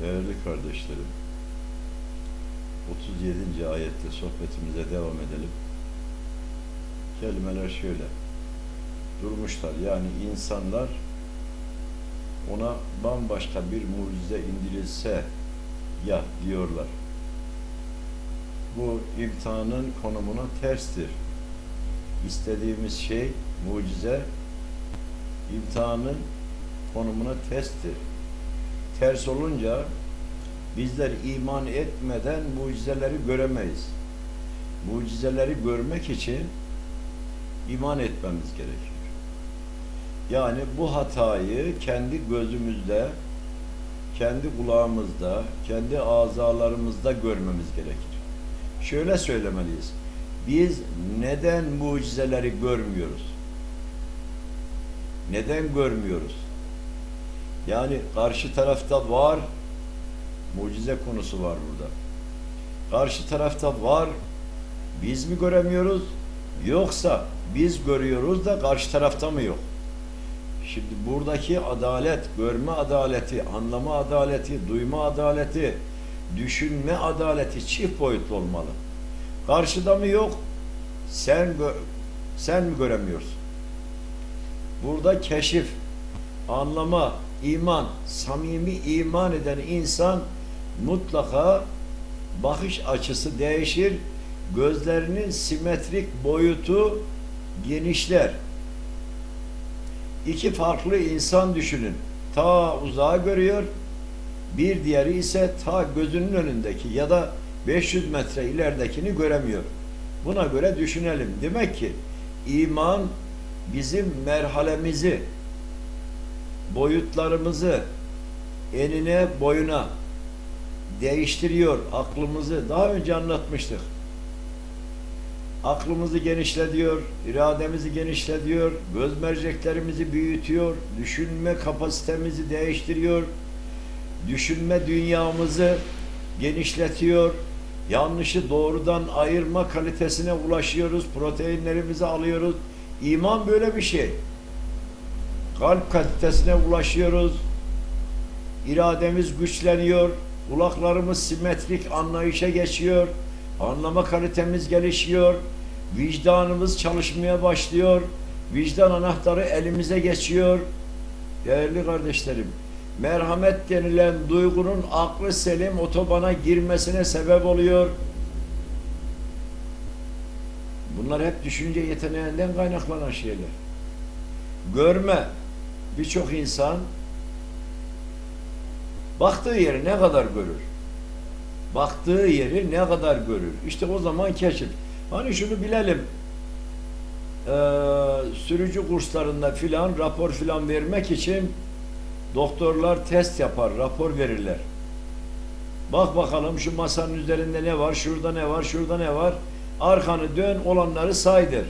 Değerli kardeşlerim, 37. ayette sohbetimize devam edelim. Kelimeler şöyle. Durmuşlar yani insanlar ona bambaşka bir mucize indirilse ya diyorlar. Bu imtihanın konumuna terstir. İstediğimiz şey mucize imtihanın konumuna terstir. Ters olunca bizler iman etmeden mucizeleri göremeyiz. Mucizeleri görmek için iman etmemiz gerekiyor. Yani bu hatayı kendi gözümüzde, kendi kulağımızda, kendi azalarımızda görmemiz gerekir. Şöyle söylemeliyiz. Biz neden mucizeleri görmüyoruz? Neden görmüyoruz? Yani karşı tarafta var, mucize konusu var burada. Karşı tarafta var, biz mi göremiyoruz? Yoksa biz görüyoruz da karşı tarafta mı yok? Şimdi buradaki adalet, görme adaleti, anlama adaleti, duyma adaleti, düşünme adaleti çift boyutlu olmalı. Karşıda mı yok? Sen sen mi göremiyorsun? Burada keşif, anlama, iman, samimi iman eden insan mutlaka bakış açısı değişir, gözlerinin simetrik boyutu genişler. İki farklı insan düşünün. Ta uzağa görüyor, bir diğeri ise ta gözünün önündeki ya da 500 metre ileridekini göremiyor. Buna göre düşünelim. Demek ki iman bizim merhalemizi, boyutlarımızı enine boyuna değiştiriyor aklımızı. Daha önce anlatmıştık. Aklımızı genişletiyor, irademizi genişletiyor, göz merceklerimizi büyütüyor, düşünme kapasitemizi değiştiriyor, düşünme dünyamızı genişletiyor, yanlışı doğrudan ayırma kalitesine ulaşıyoruz, proteinlerimizi alıyoruz. İman böyle bir şey. Kalp kalitesine ulaşıyoruz, irademiz güçleniyor, kulaklarımız simetrik anlayışa geçiyor, anlama kalitemiz gelişiyor, vicdanımız çalışmaya başlıyor, vicdan anahtarı elimize geçiyor. Değerli kardeşlerim, merhamet denilen duygunun aklı selim otobana girmesine sebep oluyor. Bunlar hep düşünce yeteneğinden kaynaklanan şeyler. Görme, birçok insan baktığı yeri ne kadar görür? Baktığı yeri ne kadar görür? İşte o zaman keşif. Hani şunu bilelim. Ee, sürücü kurslarında filan rapor filan vermek için doktorlar test yapar, rapor verirler. Bak bakalım şu masanın üzerinde ne var, şurada ne var, şurada ne var. Arkanı dön, olanları saydır.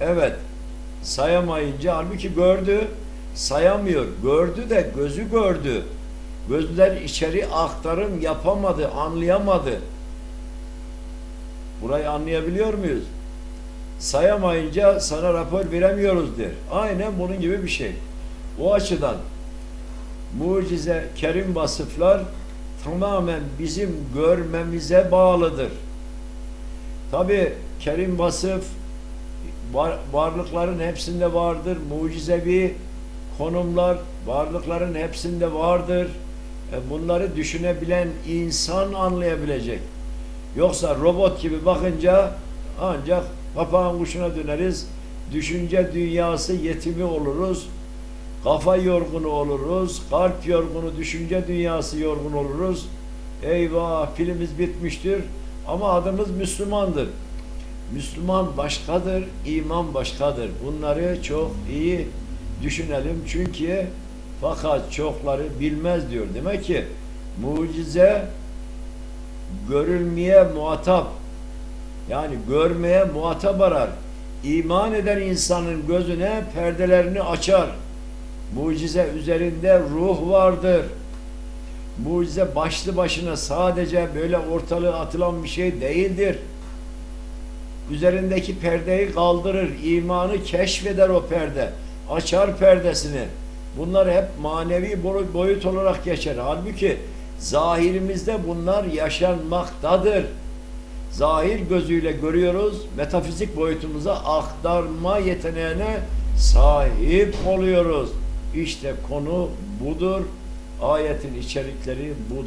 Evet, sayamayınca halbuki gördü, sayamıyor. Gördü de gözü gördü. Gözler içeri aktarım yapamadı, anlayamadı. Burayı anlayabiliyor muyuz? Sayamayınca sana rapor veremiyoruz der. Aynen bunun gibi bir şey. O açıdan mucize, kerim vasıflar tamamen bizim görmemize bağlıdır. Tabi kerim vasıf var, varlıkların hepsinde vardır. Mucizevi konumlar varlıkların hepsinde vardır. E, bunları düşünebilen insan anlayabilecek. Yoksa robot gibi bakınca ancak papağan kuşuna döneriz. Düşünce dünyası yetimi oluruz. Kafa yorgunu oluruz. Kalp yorgunu, düşünce dünyası yorgun oluruz. Eyvah pilimiz bitmiştir. Ama adımız Müslümandır. Müslüman başkadır, iman başkadır. Bunları çok iyi düşünelim. Çünkü fakat çokları bilmez diyor. Demek ki mucize görülmeye muhatap yani görmeye muhatap arar. İman eden insanın gözüne perdelerini açar. Mucize üzerinde ruh vardır. Mucize başlı başına sadece böyle ortalığa atılan bir şey değildir. Üzerindeki perdeyi kaldırır, imanı keşfeder o perde. Açar perdesini. Bunlar hep manevi boy- boyut olarak geçer. Halbuki zahirimizde bunlar yaşanmaktadır. Zahir gözüyle görüyoruz, metafizik boyutumuza aktarma yeteneğine sahip oluyoruz. İşte konu budur. Ayetin içerikleri budur.